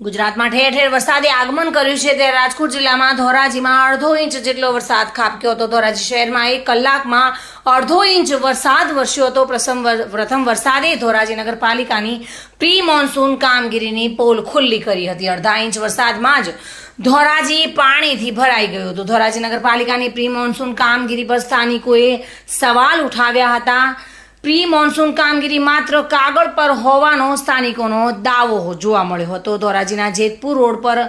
ગુજરાતમાં ઠેર ઠેર વરસાદે આગમન કર્યું છે ત્યારે રાજકોટ જિલ્લામાં ધોરાજીમાં અડધો ઇંચ જેટલો વરસાદ ખાબક્યો હતો. ધોરાજી શહેરમાં એક કલાકમાં અડધો ઇંચ વરસાદ વરસ્યો હતો. પ્રથમ પ્રથમ વરસાદે ધોરાજી નગરપાલિકાની પ્રી મોન્સૂન કામગીરીની પોલ ખુલ્લી કરી હતી. અડધા ઇંચ વરસાદમાં જ ધોરાજી પાણીથી ભરાઈ ગયું હતું. ધોરાજી નગરપાલિકાની પ્રી મોન્સૂન કામગીરી પર સ્થાનિકોએ સવાલ ઉઠાવ્યા હતા. પ્રી મોન્સૂન કામગીરી માત્ર કાગળ પર હોવાનો સ્થાનિકોનો દાવો જોવા મળ્યો હતો. ધોરાજીના જેતપુર રોડ પર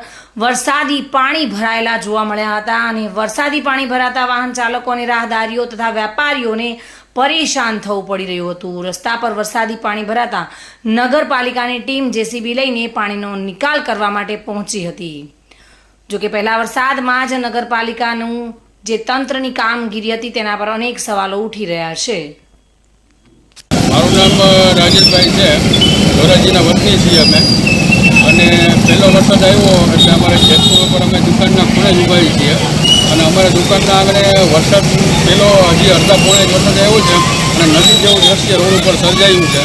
વરસાદી પાણી ભરાયેલા જોવા મળ્યા હતા અને વરસાદી પાણી ભરાતા વાહન ચાલકો અને રાહદારીઓ તથા વેપારીઓને પરેશાન થવું પડી રહ્યું હતું. રસ્તા પર વરસાદી પાણી ભરાતા નગરપાલિકાની ટીમ જેસીબી લઈને પાણીનો નિકાલ કરવા માટે પહોંચી હતી. જોકે પહેલા વરસાદમાં જ નગરપાલિકાનું જે તંત્રની કામગીરી હતી તેના પર અનેક સવાલો ઉઠી રહ્યા છે. રાજેશભાઈ છે, ધોરાજીના વતની છીએ અમે. અને પહેલો વરસાદ આવ્યો એટલે અમારે જેતપુર ઉપર અમે દુકાનના ખૂણે જ ઉભાવી છીએ. અને અમારા દુકાનના આગળ વરસાદ પહેલો હજી અડધા પોણે વરસાદ આવ્યો છે અને નદી જેવું દ્રશ્ય રોડ ઉપર સર્જાયું છે.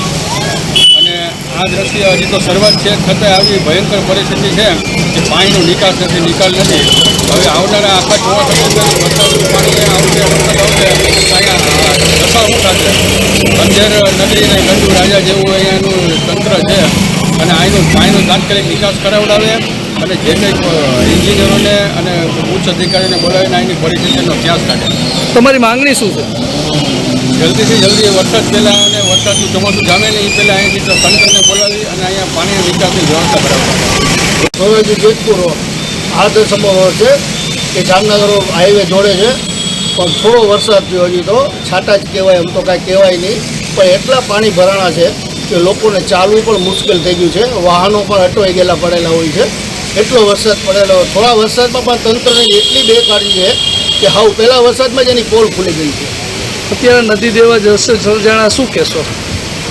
અને આ દ્રશ્ય હજી તો શરૂઆત છે છતાં આવી ભયંકર પરિસ્થિતિ છે કે પાણીનો નિકાસ નથી, નિકાલ નથી. હવે આવનારા આખા ચોમાસા દરમિયાન વરસાદનું પાણી આવશે આવશે. થશે નગરીના નગરી ગંડુ રાજા જેવું અહીંયાનું તંત્ર છે. અને અહીંનું પાણીનો તાત્કાલિક નિકાસ કરાવડાવે અને જે કંઈક એન્જિનિયરોને અને ઉચ્ચ અધિકારીને બોલાવીને અહીંની પરિસ્થિતિનો ખ્યાસ કાઢે. તમારી માંગણી શું છે? જલ્દીથી જલ્દી વરસાદ પહેલાં અને વરસાદનું ચોમાસું જામે નહીં એ પહેલાં અહીંથી તંત્રને બોલાવી અને અહીંયા પાણીના નિકાસની વ્યવસ્થા કરાવડાવે ધોરાજી જેતપુર આ તો સંભવ છે કે જામનગર હાઈવે જોડે છે પણ થોડો વરસાદ થયો હજી તો છાટા જ કહેવાય એમ તો કાંઈ કહેવાય નહીં. પણ એટલા પાણી ભરાણા છે કે લોકોને ચાલવું પણ મુશ્કેલ થઈ ગયું છે. વાહનો પણ અટવાઈ ગયેલા પડેલા હોય છે. એટલો વરસાદ પડેલો થોડા વરસાદમાં પણ તંત્રની એટલી બેકારી છે કે હાવ પહેલા વરસાદમાં જ એની પોલ ખુલી ગઈ છે. અત્યારે નદી દેવા જશે. સર્જાણા શું કહેશો?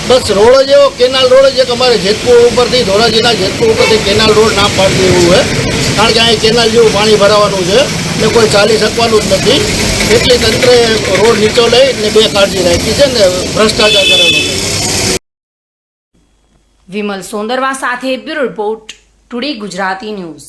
બસ રોડ જ એવો, કેનાલ રોડ જ એક અમારે જેતપુર ઉપરથી, ધોરાજીના જેતપુર ઉપરથી કેનાલ રોડ ના પાડી એવું હોય કારણ કે અહીં કેનાલ જેવું પાણી ભરાવાનું છે ને કોઈ ચાલી શકવાનું જ નથી. એટલે તંત્રે રોડ નીચો લઈ ને બે કાળજી રાખી છે ને ભ્રષ્ટાચાર કરેલો છે. વિમલ સોંદરવા સાથે bureau report, today Gujarati news.